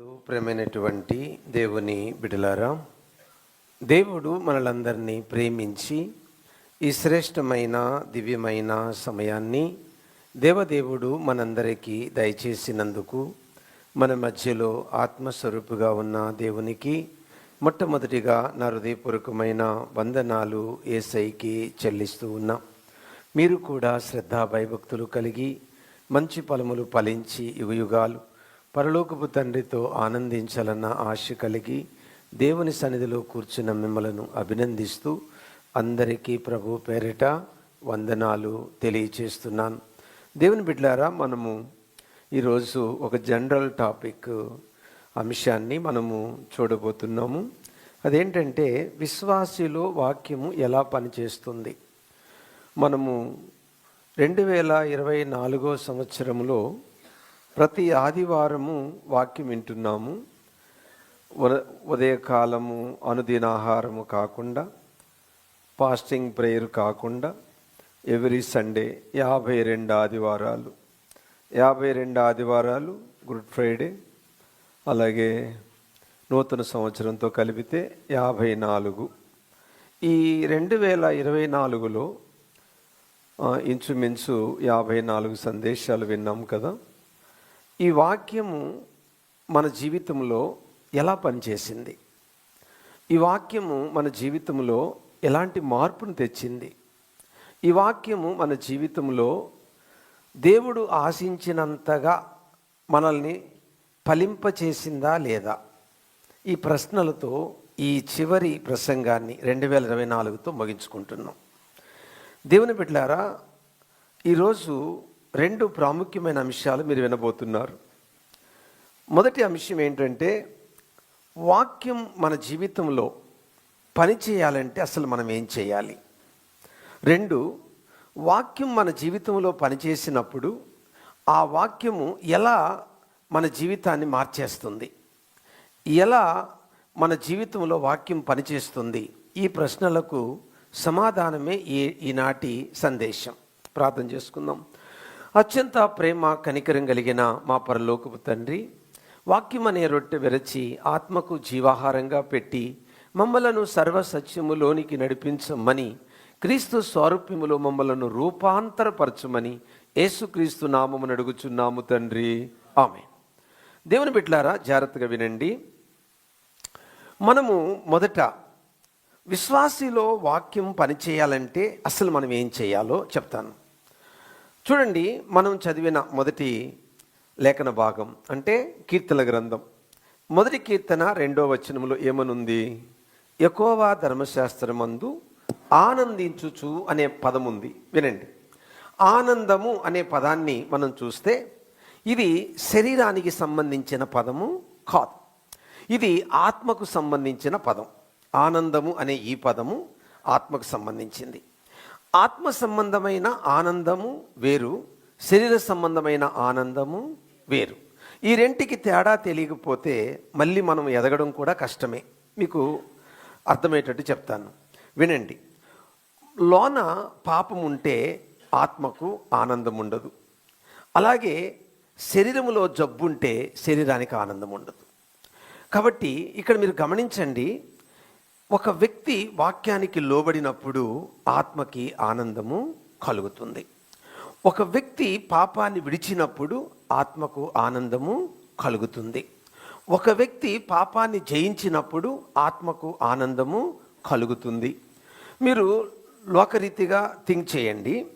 నందు ప్రేమైనటువంటి దేవుని బిడలారా దేవుడు మనలందరినీ ప్రేమించి ఈ శ్రేష్టమైన దివ్యమైన సమయాన్ని దేవదేవుడు మనందరికీ దయచేసినందుకు మన మధ్యలో ఆత్మస్వరూపుగా ఉన్న దేవునికి మొట్టమొదటిగా నా హృదయపూర్వకమైన వందనాలు ఏసైకి చెల్లిస్తూ ఉన్నా. మీరు కూడా శ్రద్ధా భయభక్తులు కలిగి మంచి ఫలములు ఫలించి యుగయుగాలు పరలోకపు తండ్రితో ఆనందించాలన్న ఆశ కలిగి దేవుని సన్నిధిలో కూర్చున్న మిమ్మలను అభినందిస్తూ అందరికీ ప్రభు పేరిట వందనాలు తెలియచేస్తున్నాను. దేవుని బిడ్డారా మనము ఈరోజు ఒక జనరల్ టాపిక్ అంశాన్ని మనము చూడబోతున్నాము. అదేంటంటే విశ్వాసిలో వాక్యము ఎలా పనిచేస్తుంది? మనము రెండు వేల ఇరవై నాలుగో సంవత్సరంలో ప్రతి ఆదివారము వాక్యం వింటున్నాము. ఉదయకాలము అనుదినాహారము కాకుండా ఫాస్టింగ్ ప్రేయర్ కాకుండా ఎవ్రీ సండే యాభై రెండు ఆదివారాలు. యాభై రెండు ఆదివారాలు గుడ్ ఫ్రైడే. అలాగే నూతన సంవత్సరంతో కలిపితే యాభై నాలుగు. ఈ రెండు వేల ఇరవై నాలుగులో ఇంచుమించు యాభై నాలుగు సందేశాలు విన్నాం కదా. ఈ వాక్యము మన జీవితంలో ఎలా పనిచేసింది? ఈ వాక్యము మన జీవితంలో ఎలాంటి మార్పును తెచ్చింది? ఈ వాక్యము మన జీవితంలో దేవుడు ఆశించినంతగా మనల్ని ఫలింపచేసిందా లేదా? ఈ ప్రశ్నలతో ఈ చివరి ప్రసంగాన్ని రెండు వేల ఇరవై నాలుగుతో ముగించుకుంటున్నాం. దేవుని బిడ్డలారా ఈరోజు రెండు ప్రాముఖ్యమైన అంశాలు మీరు వినబోతున్నారు. మొదటి అంశం ఏంటంటే వాక్యం మన జీవితంలో పని చేయాలంటే అసలు మనం ఏం చేయాలి? రెండు వాక్యం మన జీవితంలో పనిచేసినప్పుడు ఆ వాక్యము ఎలా మన జీవితాన్ని మార్చేస్తుంది? ఎలా మన జీవితంలో వాక్యం పనిచేస్తుంది ఈ ప్రశ్నలకు సమాధానమే ఈ ఈనాటి సందేశం. ప్రార్థన చేసుకుందాం. అత్యంత ప్రేమ కనికరం కలిగిన మా పరలోకపు తండ్రి వాక్యం అనే రొట్టె విరచి ఆత్మకు జీవాహారంగా పెట్టి మమ్మలను సర్వసత్యములోనికి నడిపించమని క్రీస్తు స్వారూప్యములో మమ్మలను రూపాంతరపరచమని యేసుక్రీస్తు నామమును అడుగుచున్నాము తండ్రి. ఆమె దేవుని బిట్లారా జాగ్రత్తగా వినండి. మనము మొదట విశ్వాసిలో వాక్యం పనిచేయాలంటే అసలు మనం ఏం చేయాలో చెప్తాను. చూడండి మనం చదివిన మొదటి లేఖన భాగం అంటే కీర్తన గ్రంథం. మొదటి కీర్తన రెండో వచనంలో ఏమనుంది? ఎకోవా ధర్మశాస్త్రమందు ఆనందించుచు అనే పదం ఉంది వినండి. ఆనందము అనే పదాన్ని మనం చూస్తే ఇది శరీరానికి సంబంధించిన పదము కాదు. ఇది ఆత్మకు సంబంధించిన పదం. ఆనందము అనే ఈ పదము ఆత్మకు సంబంధించింది. ఆత్మ సంబంధమైన ఆనందము వేరు శరీర సంబంధమైన ఆనందము వేరు. ఈ రెంటికి తేడా తెలియకపోతే మళ్ళీ మనం ఎదగడం కూడా కష్టమే. మీకు అర్థమయ్యేటట్టు చెప్తాను. వినండి. లోన పాపం ఉంటే ఆత్మకు ఆనందం ఉండదు అలాగే శరీరములో జబ్బు ఉంటే శరీరానికి ఆనందం ఉండదు కాబట్టి ఇక్కడ మీరు గమనించండి. ఒక వ్యక్తి వాక్యానికి లోబడినప్పుడు ఆత్మకి ఆనందము కలుగుతుంది. ఒక వ్యక్తి పాపాన్ని విడిచినప్పుడు ఆత్మకు ఆనందము కలుగుతుంది. ఒక వ్యక్తి పాపాన్ని జయించినప్పుడు ఆత్మకు ఆనందము కలుగుతుంది. మీరు లోకరీతిగా థింక్ చేయండి.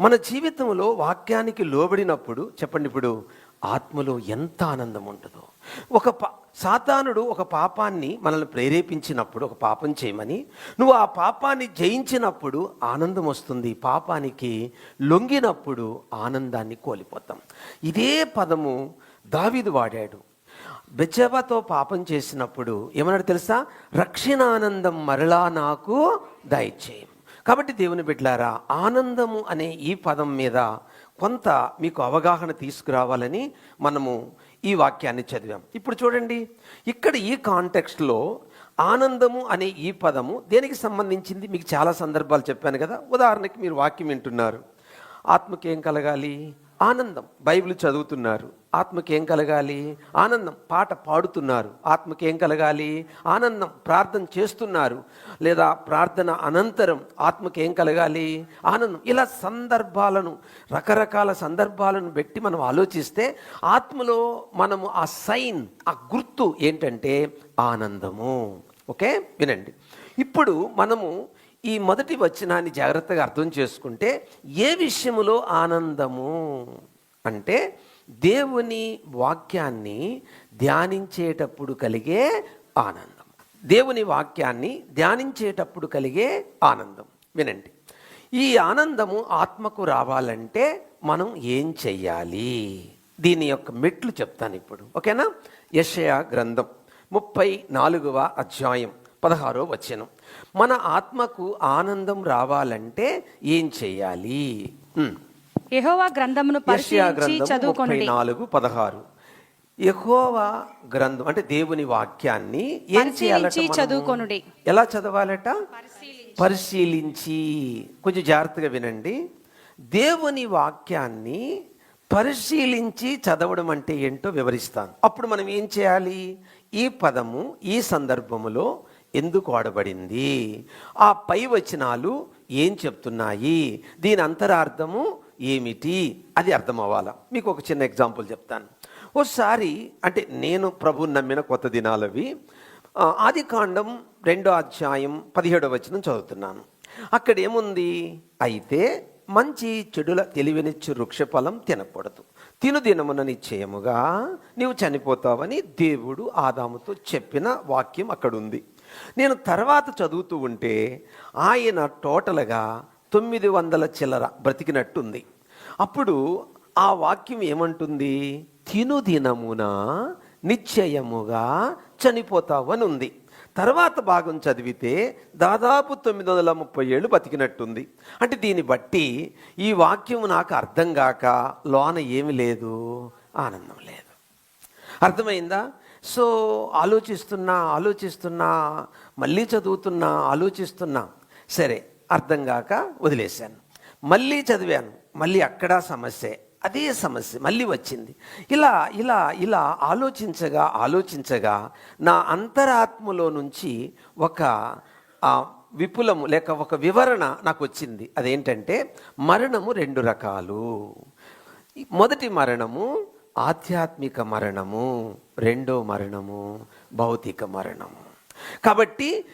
మన జీవితంలో వాక్యానికి లోబడినప్పుడు చెప్పండి ఇప్పుడు ఆత్మలో ఎంత ఆనందం ఉంటుందో ఒక పా సాతానుడు ఒక పాపాన్ని మనల్ని ప్రేరేపించినప్పుడు ఒక పాపం చేయమని నువ్వు ఆ పాపాన్ని జయించినప్పుడు ఆనందం వస్తుంది పాపానికి లొంగినప్పుడు ఆనందాన్ని కోల్పోతాం. ఇదే పదము దావీదు వాడాడు. బెచ్చబాతో పాపం చేసినప్పుడు ఏమన్నాడు తెలుసా? రక్షణ ఆనందం మరలా నాకు దయచేయం. కాబట్టి దేవుని బిడ్లారా ఆనందము అనే ఈ పదం మీద కొంత మీకు అవగాహన తీసుకురావాలని మనము ఈ వాక్యాన్ని చదివాం. ఇప్పుడు చూడండి ఇక్కడ ఈ కాంటెక్స్ట్లో ఆనందము అనే ఈ పదము దేనికి సంబంధించింది? మీకు చాలా సందర్భాలు చెప్పాను కదా. ఉదాహరణకి మీరు వాక్యం వింటున్నారు. ఆత్మకేం ఏం కలగాలి? ఆనందం. బైబిల్ చదువుతున్నారు. ఆత్మకి ఏం కలగాలి? ఆనందం. పాట పాడుతున్నారు. ఆత్మకి ఏం కలగాలి? ఆనందం. ప్రార్థన చేస్తున్నారు. లేదా ప్రార్థన అనంతరం ఆత్మకేం ఏం కలగాలి? ఆనందం. ఇలా సందర్భాలను రకరకాల సందర్భాలను పెట్టి మనం ఆలోచిస్తే ఆత్మలో మనము ఆ సైన్ ఆ గుర్తు ఏంటంటే ఆనందము. ఓకే? వినండి. ఇప్పుడు మనము ఈ మొదటి వచనాన్ని జాగ్రత్తగా అర్థం చేసుకుంటే ఏ విషయములో ఆనందము? అంటే దేవుని వాక్యాన్ని ధ్యానించేటప్పుడు కలిగే ఆనందం. దేవుని వాక్యాన్ని ధ్యానించేటప్పుడు కలిగే ఆనందం. వినండి. ఈ ఆనందము ఆత్మకు రావాలంటే మనం ఏం చెయ్యాలి? దీని యొక్క మెట్లు చెప్తాను ఇప్పుడు. ఓకేనా? యషయ గ్రంథం ముప్పై నాలుగవ అధ్యాయం. పదహారో వచనం. మన ఆత్మకు ఆనందం రావాలంటే ఏం చెయ్యాలి హ్మ్. యెహోవా గ్రంథమును పరిశీలించి చదువుకొనుడి. నాలుగు పదహారు. యెహోవా గ్రంథం అంటే దేవుని వాక్యాన్ని ఏం చేయాలట మనము? చదువుకొనుడి. ఎలా చదవాలట? పరిశీలించి. కొంచెం జాగ్రత్తగా వినండి. దేవుని వాక్యాన్ని పరిశీలించి చదవడం అంటే ఏంటో వివరిస్తాను. అప్పుడు మనం ఏం చేయాలి? ఈ పదము ఈ సందర్భములో ఎందుకు వాడబడింది ఆ పై వచనాలు ఏం చెప్తున్నాయి? దీని అంతరార్థము ఏమిటి? అది అర్థం అవ్వాలా మీకు ఒక చిన్న ఎగ్జాంపుల్ చెప్తాను. ఒకసారి అంటే నేను ప్రభు నమ్మిన కొత్త దినాలవి ఆది కాండం రెండో అధ్యాయం పదిహేడో వచనం చదువుతున్నాను. అక్కడ ఏముంది? అయితే మంచి చెడుల తెలివినిచ్చు వృక్షఫలం తినకూడదు. తిను దినమున నిశ్చయముగా నీవు చనిపోతావని దేవుడు ఆదాముతో చెప్పిన వాక్యం అక్కడ ఉంది నేను తర్వాత చదువుతూ ఉంటే ఆయన టోటల్గా తొమ్మిది వందల చిల్లర బ్రతికినట్టుంది. అప్పుడు ఆ వాక్యం ఏమంటుంది? తినుదినమున నిశ్చయముగా చనిపోతావని ఉంది తర్వాత భాగం చదివితే దాదాపు తొమ్మిది వందల ముప్పై ఏళ్ళు బతికినట్టుంది. అంటే దీన్ని బట్టి ఈ వాక్యం నాకు అర్థం కాక లోన ఏమి లేదు ఆనందం లేదు. అర్థమైందా? సో ఆలోచిస్తున్నా ఆలోచిస్తున్నా మళ్ళీ చదువుతున్నా ఆలోచిస్తున్నా. సరే అర్థం కాక వదిలేశాను. మళ్ళీ చదివాను. మళ్ళీ అక్కడ సమస్య అదే సమస్య మళ్ళీ వచ్చింది. ఇలా ఇలా ఇలా ఆలోచించగా ఆలోచించగా నా అంతరాత్మలో నుంచి ఒక విపులము లేక ఒక వివరణ నాకు వచ్చింది. అదేంటంటే మరణము రెండు రకాలు. మొదటి మరణము ఆధ్యాత్మిక మరణము రెండో మరణము భౌతిక మరణము. కాబట్టి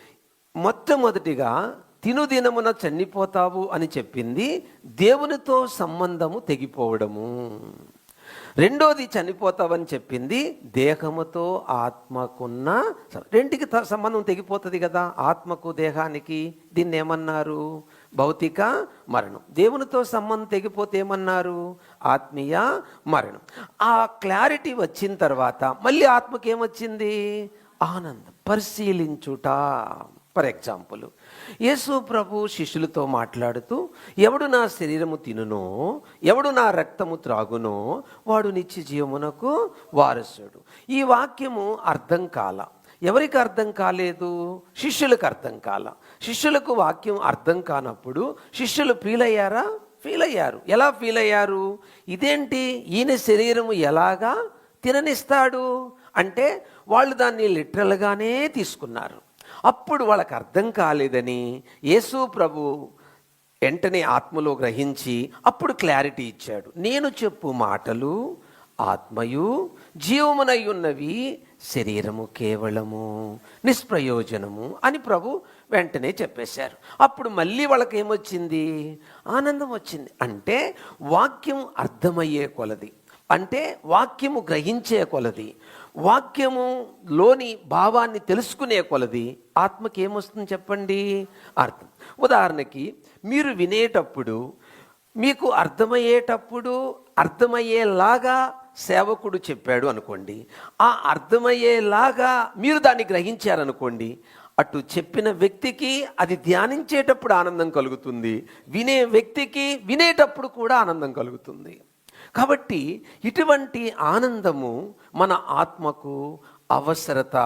మొట్టమొదటిగా తినుదినమున చనిపోతావు అని చెప్పింది దేవునితో సంబంధము తెగిపోవడము. రెండోది చనిపోతావని చెప్పింది దేహముతో ఆత్మకున్న రెంటికి త- సంబంధం తెగిపోతుంది కదా ఆత్మకు దేహానికి. దీన్ని ఏమన్నారు భౌతిక మరణం. దేవునితో సంబంధం తెగిపోతే ఏమన్నారు? ఆత్మీయ మరణం. ఆ క్లారిటీ వచ్చిన తర్వాత మళ్ళీ ఆత్మకి ఏమొచ్చింది ఆనందం. పరిశీలించుట. ఫర్ ఎగ్జాంపుల్ యేసు ప్రభు శిష్యులతో మాట్లాడుతూ ఎవడు నా శరీరము తినునో ఎవడు నా రక్తము త్రాగునో వాడు నిత్య జీవమునకు వారసుడు. ఈ వాక్యము అర్థం కాల. ఎవరికి అర్థం కాలేదు? శిష్యులకు అర్థం కాల. శిష్యులకు వాక్యం అర్థం కానప్పుడు శిష్యులు ఫీల్ అయ్యారా ఫీల్ అయ్యారు ఎలా ఫీల్ అయ్యారు ఇదేంటి? ఈయన శరీరము ఎలాగా తిననిస్తాడు? అంటే వాళ్ళు దాన్ని లిటరల్గానే తీసుకున్నారు. అప్పుడు వాళ్ళకి అర్థం కాలేదని యేసు ప్రభు వెంటనే ఆత్మలో గ్రహించి అప్పుడు క్లారిటీ ఇచ్చాడు. నేను చెప్పు మాటలు ఆత్మయు జీవమునై ఉన్నవి శరీరము కేవలము నిష్ప్రయోజనము అని ప్రభు వెంటనే చెప్పేశారు. అప్పుడు మళ్ళీ వాళ్ళకి ఏమొచ్చింది ఆనందం వచ్చింది. అంటే వాక్యం అర్థమయ్యే కొలది. అంటే వాక్యము గ్రహించే కొలది. వాక్యము లోని భావాన్ని తెలుసుకునే కొలది. ఆత్మకి ఏమొస్తుంది చెప్పండి? అర్థం. ఉదాహరణకి మీరు వినేటప్పుడు మీకు అర్థమయ్యేటప్పుడు అర్థమయ్యేలాగా సేవకుడు చెప్పాడు అనుకోండి. ఆ అర్థమయ్యేలాగా మీరు దాన్ని గ్రహించారనుకోండి అటు చెప్పిన వ్యక్తికి అది ధ్యానించేటప్పుడు ఆనందం కలుగుతుంది వినే వ్యక్తికి వినేటప్పుడు కూడా ఆనందం కలుగుతుంది. కాబట్టి ఇటువంటి ఆనందము మన ఆత్మకు అవసరత.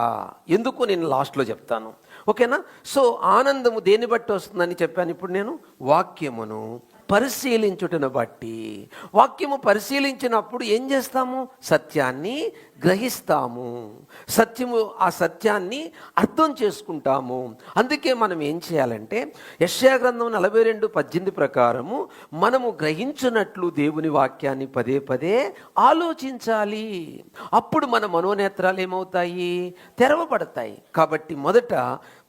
ఎందుకు నేను లాస్ట్లో చెప్తాను? ఓకేనా? సో ఆనందము దేన్ని బట్టి వస్తుందని చెప్పాను ఇప్పుడు నేను? వాక్యమును. పరిశీలించుటను బట్టి వాక్యము పరిశీలించినప్పుడు ఏం చేస్తాము? సత్యాన్ని గ్రహిస్తాము. సత్యము ఆ సత్యాన్ని అర్థం చేసుకుంటాము. అందుకే మనం ఏం చేయాలంటే యశ్యా గ్రంథం నలభై రెండు పద్దెనిమిది ప్రకారము మనము గ్రహించినట్లు దేవుని వాక్యాన్ని పదే పదే ఆలోచించాలి. అప్పుడు మన మనోనేత్రాలు ఏమవుతాయి? తెరవబడతాయి. కాబట్టి మొదట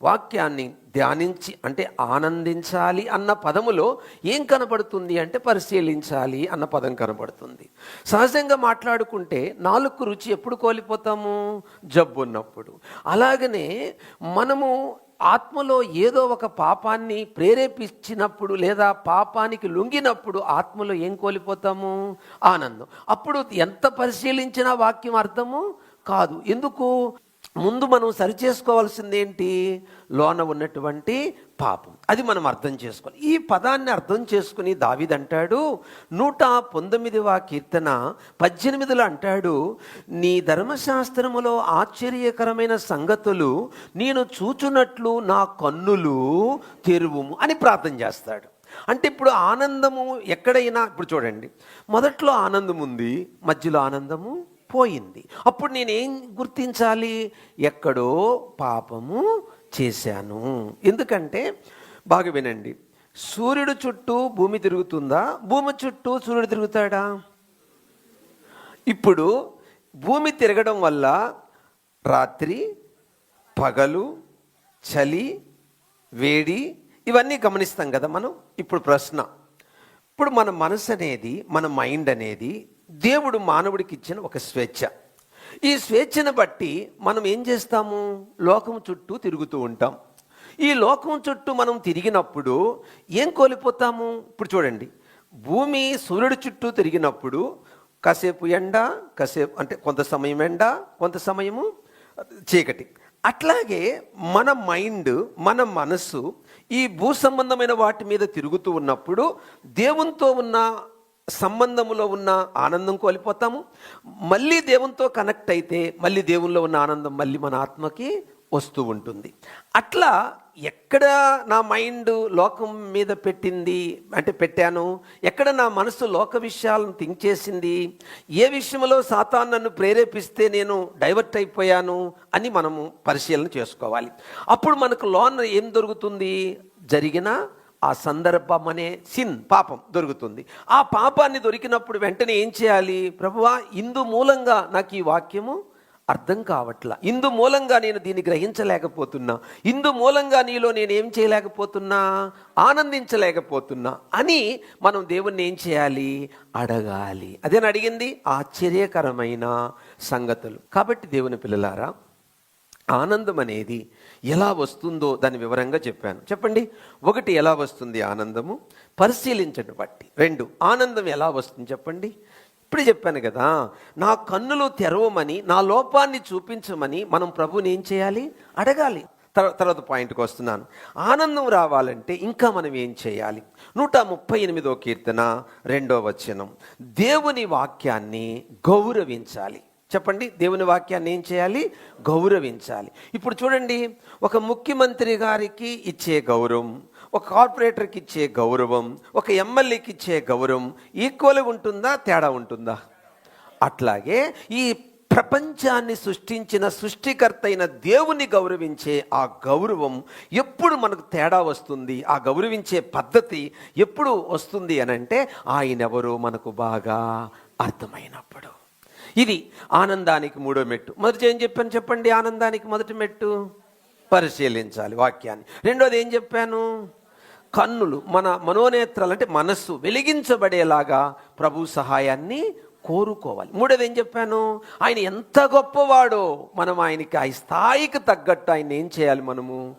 వాక్యాన్ని ధ్యానించి అంటే ఆనందించాలి అన్న పదములో ఏం కనబడుతుంది అంటే పరిశీలించాలి అన్న పదం కనబడుతుంది సహజంగా మాట్లాడుకుంటే నాలుగు రుచి ఎప్పుడు కోల్పోతాము? జబ్బు ఉన్నప్పుడు. అలాగనే మనము ఆత్మలో ఏదో ఒక పాపాన్ని ప్రేరేపించినప్పుడు లేదా పాపానికి లొంగినప్పుడు ఆత్మలో ఏం కోల్పోతాము? ఆనందం. అప్పుడు ఎంత పరిశీలించినా వాక్యం అర్థము కాదు. ఎందుకు? ముందు మనం సరిచేసుకోవాల్సింది ఏంటి లోన ఉన్నటువంటి పాపం. అది మనం అర్థం చేసుకోవాలి. ఈ పదాన్ని అర్థం చేసుకుని దావిదంటాడు నూట పంతొమ్మిదివ కీర్తన పద్దెనిమిదిలో అంటాడు నీ ధర్మశాస్త్రములో ఆశ్చర్యకరమైన సంగతులు నేను చూచునట్లు నా కన్నులు తెరువుము అని ప్రార్థన చేస్తాడు. అంటే ఇప్పుడు ఆనందము ఎక్కడైనా ఇప్పుడు చూడండి మొదట్లో ఆనందం ఉంది మధ్యలో ఆనందము పోయింది. అప్పుడు నేనేం గుర్తించాలి? ఎక్కడో పాపము చేశాను. ఎందుకంటే బాగా వినండి. సూర్యుడు చుట్టూ భూమి తిరుగుతుందా? భూమి చుట్టూ సూర్యుడు తిరుగుతాడా? ఇప్పుడు భూమి తిరగడం వల్ల రాత్రి పగలు చలి వేడి ఇవన్నీ గమనిస్తాం కదా మనం? ఇప్పుడు ప్రశ్న. ఇప్పుడు మన మనసు అనేది మన మైండ్ అనేది దేవుడు మానవుడికి ఇచ్చిన ఒక స్వేచ్ఛ. ఈ స్వేచ్ఛను బట్టి మనం ఏం చేస్తాము? లోకం చుట్టూ తిరుగుతూ ఉంటాం. ఈ లోకం చుట్టూ మనం తిరిగినప్పుడు ఏం కోల్పోతాము? ఇప్పుడు చూడండి. భూమి సూర్యుడి చుట్టూ తిరిగినప్పుడు కాసేపు ఎండ కాసేపు అంటే కొంత సమయం ఎండ కొంత సమయము చీకటి. అట్లాగే మన మైండ్ మన మనస్సు ఈ భూ సంబంధమైన వాటి మీద తిరుగుతూ ఉన్నప్పుడు దేవునితో ఉన్న సంబంధములో ఉన్న ఆనందం కోల్పోతాము. మళ్ళీ దేవునితో కనెక్ట్ అయితే మళ్ళీ దేవునిలో ఉన్న ఆనందం మళ్ళీ మన ఆత్మకి వస్తూ ఉంటుంది. అట్లా ఎక్కడ నా మైండ్ లోకం మీద పెట్టింది అంటే పెట్టాను? ఎక్కడ నా మనసు లోక విషయాలను థింక్ చేసింది? ఏ విషయంలో సాతాన్ నన్ను ప్రేరేపిస్తే నేను డైవర్ట్ అయిపోయాను అని మనము పరిశీలన చేసుకోవాలి. అప్పుడు మనకు లోన్ ఏం దొరుకుతుంది? జరిగిన ఆ సందర్భం అనే సిన్ పాపం దొరుకుతుంది. ఆ పాపాన్ని దొరికినప్పుడు వెంటనే ఏం చేయాలి? ప్రభువా ఇందు మూలంగా నాకు ఈ వాక్యము అర్థం కావట్లా. ఇందు మూలంగా నేను దీన్ని గ్రహించలేకపోతున్నా. ఇందు మూలంగా నీలో నేను ఏం చేయలేకపోతున్నా? ఆనందించలేకపోతున్నా అని మనం దేవుణ్ణి ఏం చేయాలి? అడగాలి. అదేనా అడిగింది ఆశ్చర్యకరమైన సంగతులు. కాబట్టి దేవుని పిల్లలారా ఆనందం అనేది ఎలా వస్తుందో దాని వివరంగా చెప్పాను. చెప్పండి? ఒకటి ఎలా వస్తుంది ఆనందము? పరిశీలించడం బట్టి. రెండు ఆనందం ఎలా వస్తుంది చెప్పండి? ఇప్పుడు చెప్పాను కదా నా కన్నులు తెరవమని నా లోపాన్ని చూపించమని మనం ప్రభుని ఏం చేయాలి? అడగాలి. తర్వాత పాయింట్కి వస్తున్నాను. ఆనందం రావాలంటే ఇంకా మనం ఏం చేయాలి? నూట ముప్పై ఎనిమిదో కీర్తన రెండో వచనం. దేవుని వాక్యాన్ని గౌరవించాలి. చెప్పండి దేవుని వాక్యాన్ని ఏం చేయాలి? గౌరవించాలి. ఇప్పుడు చూడండి ఒక ముఖ్యమంత్రి గారికి ఇచ్చే గౌరవం ఒక కార్పొరేటర్కి ఇచ్చే గౌరవం ఒక ఎమ్మెల్యేకి ఇచ్చే గౌరవం ఈక్వల్ ఉంటుందా తేడా ఉంటుందా? అట్లాగే ఈ ప్రపంచాన్ని సృష్టించిన సృష్టికర్త అయిన దేవుని గౌరవించే ఆ గౌరవం ఎప్పుడు మనకు తేడా వస్తుంది? ఆ గౌరవించే పద్ధతి ఎప్పుడు వస్తుంది అని అంటే ఆయన మనకు బాగా అర్థమైనప్పుడు. ఇది ఆనందానికి మూడో మెట్టు. మొదటి ఏం చెప్పాను చెప్పండి? ఆనందానికి మొదటి మెట్టు? పరిశీలించాలి వాక్యాన్ని. రెండోది ఏం చెప్పాను? కన్నులు మన మనోనేత్రాలు అంటే మనస్సు వెలిగించబడేలాగా ప్రభు సహాయాన్ని కోరుకోవాలి. మూడోది ఏం చెప్పాను? ఆయన ఎంత గొప్పవాడో మనం ఆయనకి ఆ స్థాయికి తగ్గట్టు ఆయన ఏం చేయాలి మనము?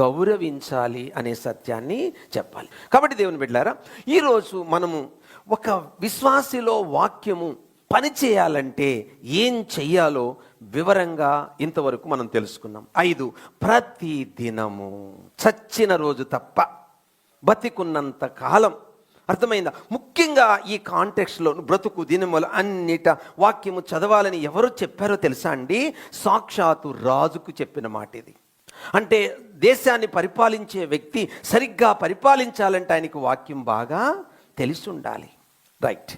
గౌరవించాలి అనే సత్యాన్ని చెప్పాలి. కాబట్టి దేవుని బిడ్డారా ఈరోజు మనము ఒక విశ్వాసిలో వాక్యము పని చేయాలంటే ఏం చెయ్యాలో వివరంగా ఇంతవరకు మనం తెలుసుకున్నాం. ఐదు ప్రతి దినము చచ్చిన రోజు తప్ప బతికున్నంత కాలం. అర్థమైందా? ముఖ్యంగా ఈ కాంటెక్స్లో బ్రతుకు దినములు అన్నిట వాక్యము చదవాలని ఎవరు చెప్పారో తెలుసా అండి? సాక్షాత్తు రాజుకు చెప్పిన మాట ఇది అంటే దేశాన్ని పరిపాలించే వ్యక్తి సరిగ్గా పరిపాలించాలంటే ఆయనకు వాక్యం బాగా తెలిసి ఉండాలి రైట్.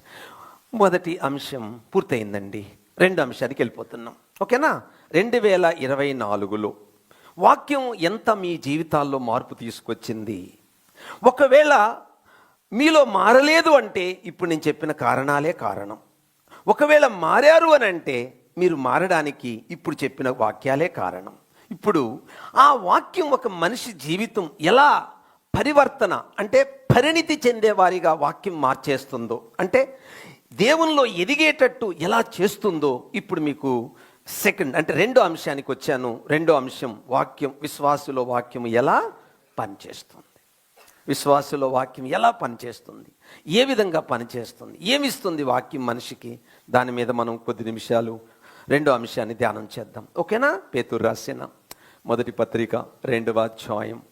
మొదటి అంశం పూర్తయిందండి. రెండు అంశానికి వెళ్ళిపోతున్నాం. ఓకేనా? రెండు వేల ఇరవై నాలుగులో వాక్యం ఎంత మీ జీవితాల్లో మార్పు తీసుకొచ్చింది? ఒకవేళ మీలో మారలేదు అంటే ఇప్పుడు నేను చెప్పిన కారణాలే కారణం. ఒకవేళ మారారు అని అంటే మీరు మారడానికి ఇప్పుడు చెప్పిన వాక్యాలే కారణం. ఇప్పుడు ఆ వాక్యం ఒక మనిషి జీవితం ఎలా పరివర్తన అంటే పరిణితి చెందేవారిగా వాక్యం మార్చేస్తుందో అంటే దేవునిలో ఎదిగేటట్టు ఎలా చేస్తుందో ఇప్పుడు మీకు సెకండ్ అంటే రెండో అంశానికి వచ్చాను. రెండో అంశం వాక్యం విశ్వాసులో వాక్యం ఎలా పనిచేస్తుంది? విశ్వాసులో వాక్యం ఎలా పనిచేస్తుంది? ఏ విధంగా పనిచేస్తుంది? ఏమిస్తుంది వాక్యం మనిషికి? దాని మీద మనం కొద్ది నిమిషాలు రెండో అంశాన్ని ధ్యానం చేద్దాం. ఓకేనా? పేతురు రాసిన మొదటి పత్రిక రెండవ అధ్యాయం.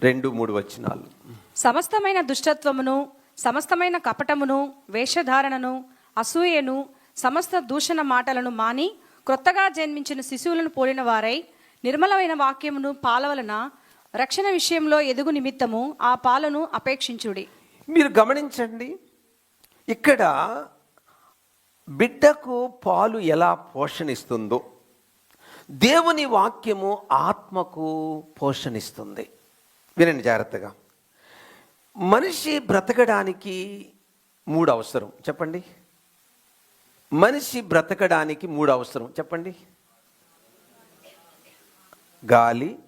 రెండు మూడు వచనాలు. సమస్తమైన దుష్టత్వమును సమస్తమైన కపటమును వేషధారణను అసూయను సమస్త దూషణ మాటలను మాని క్రొత్తగా జన్మించిన శిశువులను పోలిన వారై నిర్మలమైన వాక్యమును పాలవలన రక్షణ విషయంలో ఎదుగు నిమిత్తము ఆ పాలను అపేక్షించుడి. మీరు గమనించండి ఇక్కడ బిడ్డకు పాలు ఎలా పోషణిస్తుందో దేవుని వాక్యము ఆత్మకు పోషణిస్తుంది. వినండి జాగ్రత్తగా. మనిషి బ్రతకడానికి మూడు అవసరం చెప్పండి. మనిషి బ్రతకడానికి మూడు అవసరం చెప్పండి. గాలి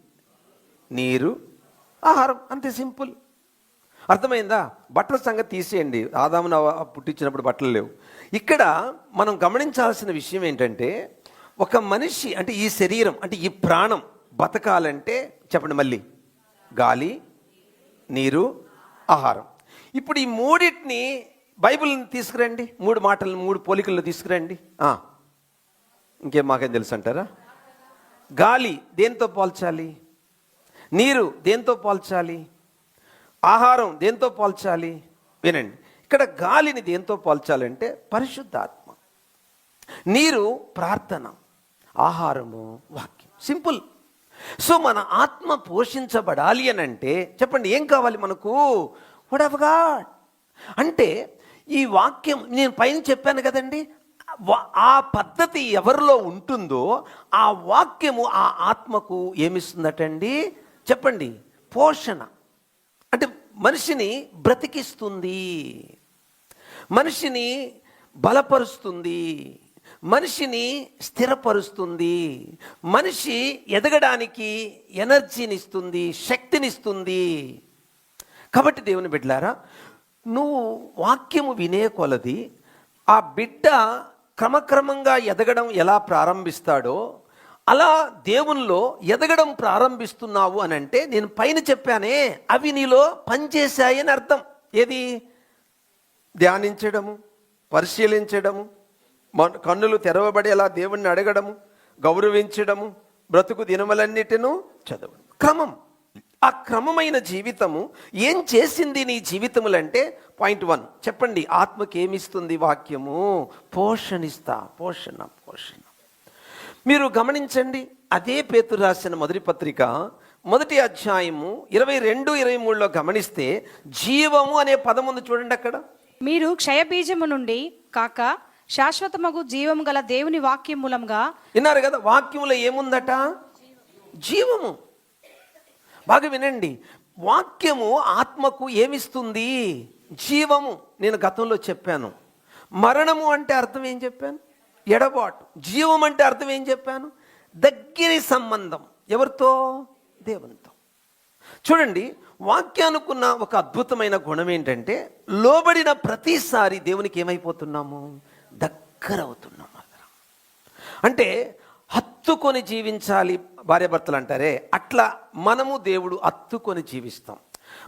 నీరు ఆహారం. అంతే సింపుల్. అర్థమైందా? బట్టల సంగతి తీసేయండి. ఆదామున పుట్టించినప్పుడు బట్టలు లేవు. ఇక్కడ మనం గమనించాల్సిన విషయం ఏంటంటే ఒక మనిషి అంటే ఈ శరీరం అంటే ఈ ప్రాణం బతకాలంటే చెప్పండి మళ్ళీ. గాలి నీరు ఆహారం. ఇప్పుడు ఈ మూడింటిని బైబిల్ని తీసుకురండి. మూడు మాటలను మూడు పోలికలను తీసుకురండి. ఇంకేం మాకేం తెలుసు అంటారా గాలి దేంతో పోల్చాలి? నీరు దేంతో పోల్చాలి? ఆహారం దేంతో పోల్చాలి? వినండి. ఇక్కడ గాలిని దేంతో పోల్చాలంటే పరిశుద్ధాత్మ. నీరు ప్రార్థన ఆహారము వాక్యం. సింపుల్. సో మన ఆత్మ పోషించబడాలి అని అంటే చెప్పండి ఏం కావాలి మనకు? వడ్ గాడ్ అంటే ఈ వాక్యం నేను పైన చెప్పాను కదండి ఆ పద్ధతి ఎవరిలో ఉంటుందో ఆ వాక్యము ఆ ఆత్మకు ఏమిస్తుందటండి? చెప్పండి పోషణ. అంటే మనిషిని బ్రతికిస్తుంది మనిషిని బలపరుస్తుంది. మనిషిని స్థిరపరుస్తుంది. మనిషి ఎదగడానికి ఎనర్జీనిస్తుంది శక్తినిస్తుంది. కాబట్టి దేవుని బిడ్డలారా నువ్వు వాక్యము వినే కొలది ఆ బిడ్డ క్రమక్రమంగా ఎదగడం ఎలా ప్రారంభిస్తాడో అలా దేవునిలో ఎదగడం ప్రారంభిస్తున్నావు అని అంటే నేను పైన చెప్పానే అవి నీలో పనిచేశాయని అర్థం. ఏది? ధ్యానించడము పరిశీలించడము మన కన్నులు తెరవబడేలా దేవుణ్ణి అడగడము గౌరవించడము బ్రతుకు దినములన్నిటినూ చదవడం. క్రమం. ఆ క్రమమైన జీవితము ఏం చేసింది నీ జీవితములంటే పాయింట్ వన్. చెప్పండి ఆత్మకి ఏమిస్తుంది వాక్యము? పోషణిస్తా పోషణ పోషణ. మీరు గమనించండి అదే పేతురు రాసిన మొదటి పత్రిక మొదటి అధ్యాయము ఇరవై రెండు ఇరవై మూడులో గమనిస్తే జీవము అనే పదం ఉంది చూడండి అక్కడ. మీరు క్షయబీజము నుండి కాక శాశ్వతమగు జీవం గల దేవుని వాక్యం మూలంగా విన్నారు కదా వాక్యములో ఏముందట? జీవము. బాగా వినండి. వాక్యము ఆత్మకు ఏమిస్తుంది? జీవము. నేను గతంలో చెప్పాను. మరణము అంటే అర్థం ఏం చెప్పాను? ఎడబాటు. జీవం అంటే అర్థం ఏం చెప్పాను? దగ్గరి సంబంధం. ఎవరితో? దేవునితో. చూడండి వాక్యానుకున్న ఒక అద్భుతమైన గుణం ఏంటంటే లోబడిన ప్రతిసారి దేవునికి ఏమైపోతున్నాము? దగ్గర అవుతున్నాం అంటే హత్తుకొని జీవించాలి భార్యాభర్తలు అంటారే అట్లా మనము దేవుడు హత్తుకొని జీవిస్తాం.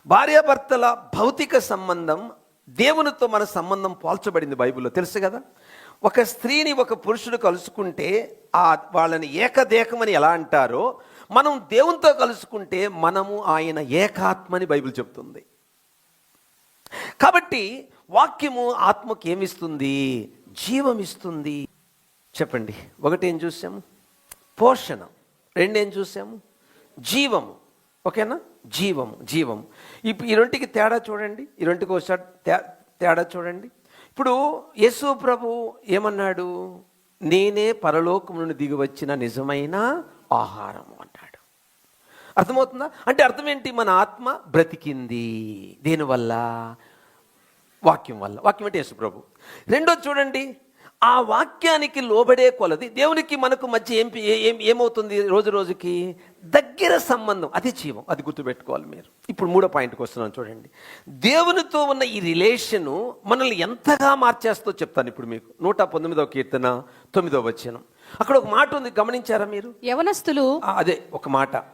భార్యాభర్తల భౌతిక సంబంధం దేవునితో మన సంబంధం పోల్చబడింది బైబిల్లో తెలుసు కదా? ఒక స్త్రీని ఒక పురుషుడు కలుసుకుంటే ఆ వాళ్ళని ఏకదేకమని ఎలా అంటారో మనం దేవునితో కలుసుకుంటే మనము ఆయన ఏకాత్మని బైబిల్ చెప్తుంది. కాబట్టి వాక్యము ఆత్మకి ఏమిస్తుంది? జీవం ఇస్తుంది చెప్పండి. ఒకటి ఏం చూసాము? పోషణ. రెండేం చూసాము? జీవము. ఓకేనా? జీవము జీవం ఇప్పుడు ఈ రెంటికి తేడా చూడండి. ఈ రెంటికి ఒకసారి తే- తేడా చూడండి. ఇప్పుడు యేసు ప్రభు ఏమన్నాడు? నేనే పరలోకం నుండి దిగి వచ్చిన నిజమైన ఆహారం అన్నాడు అర్థమవుతుందా? అంటే అర్థం ఏంటి? మన ఆత్మ బ్రతికింది. దీనివల్ల? వాక్యం వల్ల. వాక్యం అంటే యేసు ప్రభు. రెండోది చూడండి ఆ వాక్యానికి లోబడే కొలది దేవునికి మనకు మధ్య ఏం ఏ- ఏమవుతుంది రోజు రోజుకి? దగ్గర సంబంధం అది జీవం అది గుర్తుపెట్టుకోవాలి మీరు. ఇప్పుడు మూడో పాయింట్కి వస్తున్నాను చూడండి. దేవునితో ఉన్న ఈ రిలేషను మనల్ని ఎంతగా మార్చేస్తో చెప్తాను ఇప్పుడు మీకు. నూట పంతొమ్మిదవ కీర్తన తొమ్మిదవ వచనం. అక్కడ ఒక మాట ఉంది గమనించారా మీరు? యవనస్తులు అదే ఒక మాట.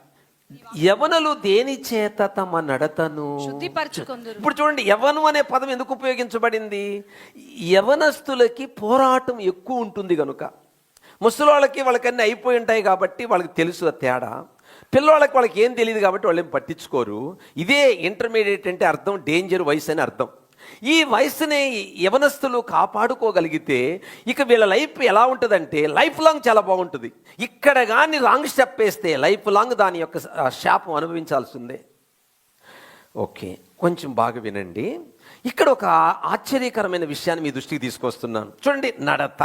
యవనలు దేని చేత తమ నడతను? ఇప్పుడు చూడండి యవనం అనే పదం ఎందుకు ఉపయోగించబడింది? యవనస్తులకి పోరాటం ఎక్కువ ఉంటుంది కనుక ముసలోళ్ళకి వాళ్ళకన్నీ అయిపోయి ఉంటాయి కాబట్టి వాళ్ళకి తెలుసు తేడా. పిల్లవాళ్ళకి వాళ్ళకి ఏం తెలియదు కాబట్టి వాళ్ళు ఏం పట్టించుకోరు. ఇదే ఇంటర్మీడియట్ అంటే అర్థం డేంజర్ వయసు అని అర్థం. ఈ వయసుని యవనస్తులు కాపాడుకోగలిగితే ఇక వీళ్ళ లైఫ్ ఎలా ఉంటుందంటే లైఫ్ లాంగ్ చాలా బాగుంటుంది. ఇక్కడ కానీ రాంగ్ స్టెప్ వేస్తే లైఫ్ లాంగ్ దాని యొక్క శాపం అనుభవించాల్సిందే. ఓకే కొంచెం బాగా వినండి. ఇక్కడ ఒక ఆశ్చర్యకరమైన విషయాన్ని మీ దృష్టికి తీసుకొస్తున్నాను. చూడండి నడత.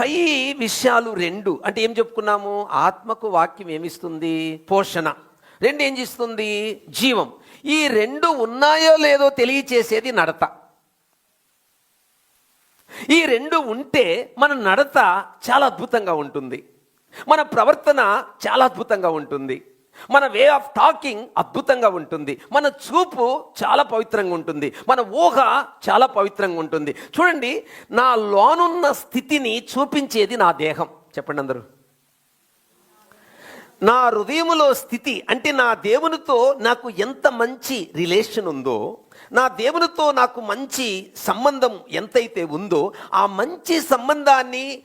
పై విషయాలు రెండు. అంటే ఏం చెప్పుకున్నాము? ఆత్మకు వాక్యం ఏమిస్తుంది? పోషణ. రెండు ఏం చేస్తుంది? జీవం. ఈ రెండు ఉన్నాయో లేదో తెలియచేసేది నడత. ఈ రెండు ఉంటే మన నడత చాలా అద్భుతంగా ఉంటుంది. మన ప్రవర్తన చాలా అద్భుతంగా ఉంటుంది. మన వే ఆఫ్ టాకింగ్ అద్భుతంగా ఉంటుంది. మన చూపు చాలా పవిత్రంగా ఉంటుంది. మన ఊహ చాలా పవిత్రంగా ఉంటుంది. చూడండి నా లోనున్న స్థితిని చూపించేది నా దేహం. చెప్పండి అందరూ. నా హృదయములో స్థితి అంటే నా దేవునితో నాకు ఎంత మంచి రిలేషన్ ఉందో నా దేవునితో నాకు మంచి సంబంధం ఎంతైతే ఉందో ఆ మంచి సంబంధాన్ని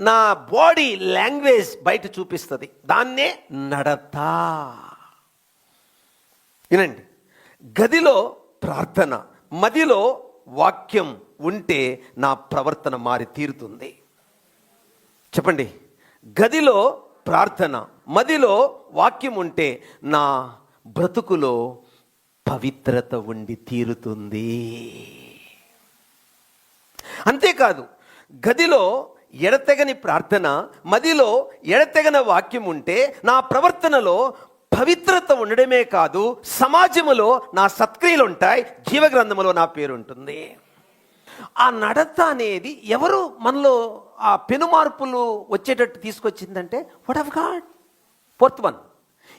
నా బాడీ లాంగ్వేజ్ బయట చూపిస్తుంది. దాన్నే నడత. వినండి. గదిలో ప్రార్థన మదిలో వాక్యం ఉంటే నా ప్రవర్తన మారి తీరుతుంది. చెప్పండి. గదిలో ప్రార్థన. మదిలో వాక్యం ఉంటే నా బ్రతుకులో పవిత్రత ఉండి తీరుతుంది. అంతేకాదు గదిలో ఎడతెగని ప్రార్థన మదిలో ఎడతెగన వాక్యం ఉంటే నా ప్రవర్తనలో పవిత్రత ఉండడమే కాదు సమాజములో నా సత్క్రియలు ఉంటాయి జీవగ్రంథములో నా పేరు ఉంటుంది ఆ నడత అనేది ఎవరు మనలో ఆ పెనుమార్పులు వచ్చేటట్టు తీసుకొచ్చిందంటే what have God forth one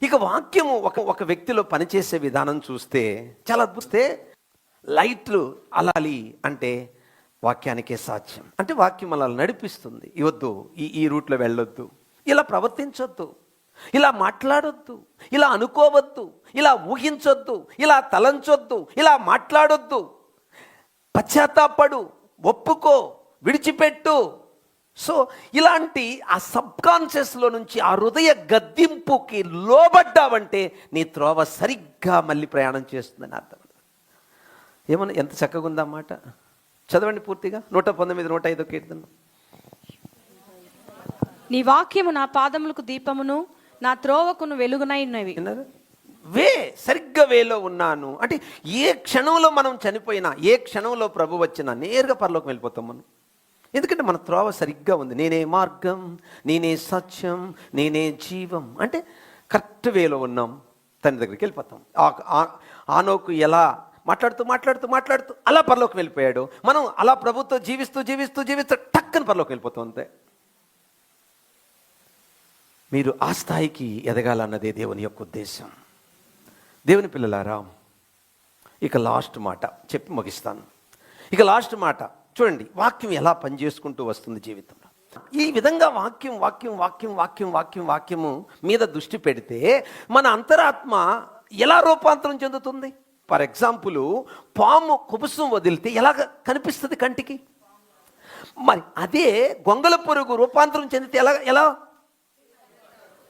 ఇక వాక్యము ఒక ఒక వ్యక్తిలో పనిచేసే విధానం చూస్తే చాలా అద్భుతే లైట్లు అలాలి అంటే వాక్యానికే సాధ్యం. అంటే వాక్యం అలా నడిపిస్తుంది. ఇవద్దు ఈ ఈ రూట్లో వెళ్ళొద్దు. ఇలా ప్రవర్తించొద్దు. ఇలా మాట్లాడొద్దు. ఇలా అనుకోవద్దు. ఇలా ఊహించొద్దు. ఇలా తలంచొద్దు. ఇలా మాట్లాడొద్దు. పశ్చాత్తాపడు ఒప్పుకో విడిచిపెట్టు. సో ఇలాంటి ఆ సబ్కాన్షియస్లో నుంచి ఆ హృదయ గద్దింపుకి లోబడ్డావంటే నీ త్రోవ సరిగ్గా మళ్ళీ ప్రయాణం చేస్తుందని అర్థం. ఏమన్నా ఎంత చక్కగా ఉందా మాట? చదవండి పూర్తిగా. నూట పంతొమ్మిది నూట ఐదో కీర్తన. నీ వాక్యము నా పాదములకు దీపమును నా త్రోవకును వెలుగునై ఉన్నవి. విన్నారు? వే సరిగ్గా వేలో ఉన్నాను. అంటే ఏ క్షణంలో మనం చనిపోయినా ఏ క్షణంలో ప్రభు వచ్చినా నేరుగా పరలోకి వెళ్ళిపోతాం మనం. ఎందుకంటే మన త్రోవ సరిగ్గా ఉంది. నేనే మార్గం నేనే సత్యం నేనే జీవం. అంటే కరెక్ట్ వేలో ఉన్నాం తన దగ్గరికి వెళ్ళిపోతాం. ఆ- ఆనోకు ఎలా మాట్లాడుతూ మాట్లాడుతూ మాట్లాడుతూ అలా పరలోకి వెళ్ళిపోయాడు. మనం అలా ప్రభుత్వం జీవిస్తూ జీవిస్తూ జీవిస్తూ టక్కని పరలోకి వెళ్ళిపోతాం అంతే. మీరు ఆ స్థాయికి ఎదగాలన్నదే దేవుని యొక్క ఉద్దేశం. దేవుని పిల్లలారా ఇక లాస్ట్ మాట చెప్పి ముగిస్తాను. ఇక లాస్ట్ మాట చూడండి వాక్యం ఎలా పనిచేసుకుంటూ వస్తుంది జీవితంలో. ఈ విధంగా వాక్యం వాక్యం వాక్యం వాక్యం వాక్యం వాక్యము మీద దృష్టి పెడితే మన అంతరాత్మ ఎలా రూపాంతరం చెందుతుంది? ఫర్ ఎగ్జాంపుల్ పాము కుబుసం వదిలితే ఎలా కనిపిస్తుంది కంటికి? మరి అదే గొంగల పురుగు రూపాంతరం చెందితే ఎలా ఎలా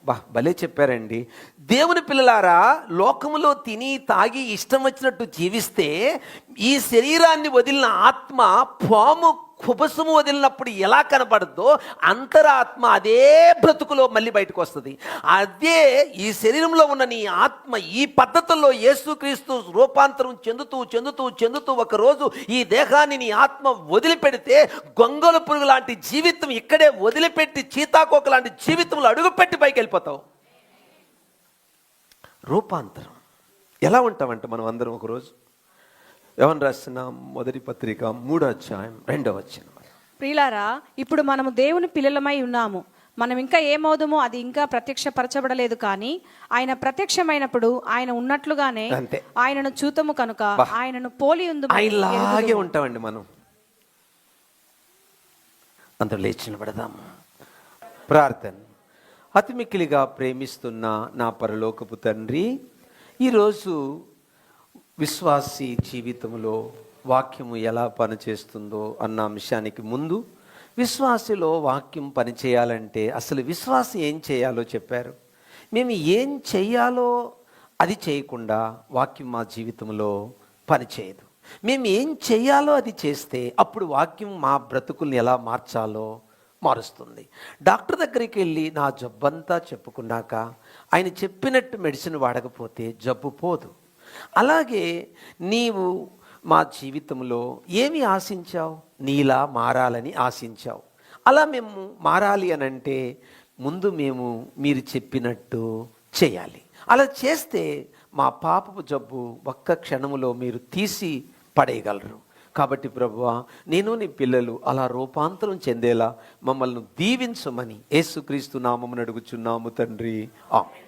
బా భలే చెప్పారండి. దేవుని పిల్లలారా లోకములో తిని తాగి ఇష్టం వచ్చినట్టు జీవిస్తే ఈ శరీరాన్ని వదిలిన ఆత్మ పాము కుబసము వదిలినప్పుడు ఎలా కనపడుద్దో అంతరాత్మ అదే బ్రతుకులో మళ్ళీ బయటకు వస్తుంది అదే ఈ శరీరంలో ఉన్న నీ ఆత్మ ఈ పద్ధతుల్లో యేసుక్రీస్తు రూపాంతరం చెందుతూ చెందుతూ చెందుతూ ఒకరోజు ఈ దేహాన్ని నీ ఆత్మ వదిలిపెడితే గొంగళ పురుగు లాంటి జీవితం ఇక్కడే వదిలిపెట్టి చీతాకోక లాంటి జీవితంలో అడుగుపెట్టి పైకి వెళ్ళిపోతావు రూపాంతరం. ఎలా ఉంటామంటే మనం అందరం ఒకరోజు? ఎవరు రాసిన మొదటి పత్రిక మూడో అధ్యాయం రెండో వచ్చిన ప్రియులారా ఇప్పుడు మనము దేవుని పిల్లలమై ఉన్నాము. మనం ఇంకా ఏమవుదుమో అది ఇంకా ప్రత్యక్షపరచబడలేదు కానీ ఆయన ప్రత్యక్షమైనప్పుడు ఆయన ఉన్నట్లుగానే అంతే. ఆయనను చూతము కనుక ఆయనను పోలి ఉంది ఆయనలాగే ఉంటామండి మనం. అంత లేచి నిలబడదాము ప్రార్థన. అతి మిక్కిలిగా ప్రేమిస్తున్న నా పరలోకపు తండ్రి ఈరోజు విశ్వాసి జీవితంలో వాక్యము ఎలా పనిచేస్తుందో అన్న అంశానికి ముందు విశ్వాసిలో వాక్యం పనిచేయాలంటే అసలు విశ్వాసి ఏం చేయాలో చెప్పారు. మేము ఏం చేయాలో అది చేయకుండా వాక్యం మా జీవితంలో పనిచేయదు. మేము ఏం చేయాలో అది చేస్తే అప్పుడు వాక్యం మా బ్రతుకుల్ని ఎలా మార్చాలో మారుస్తుంది. డాక్టర్ దగ్గరికి వెళ్ళి నా జబ్బంతా చెప్పుకున్నాక ఆయన చెప్పినట్టు మెడిసిన్ వాడకపోతే జబ్బు పోదు. అలాగే నీవు మా జీవితంలో ఏమి ఆశించావు? నీలా మారాలని ఆశించావు. అలా మేము మారాలి అని అంటే ముందు మేము మీరు చెప్పినట్టు చేయాలి. అలా చేస్తే మా పాపపు జబ్బు ఒక్క క్షణములో మీరు తీసి పడేయగలరు. కాబట్టి ప్రభువా నేను నీ పిల్లలు అలా రూపాంతరం చెందేలా మమ్మల్ని దీవించమని యేసుక్రీస్తు నామమును అడుగుచున్నాము తండ్రి. ఆమె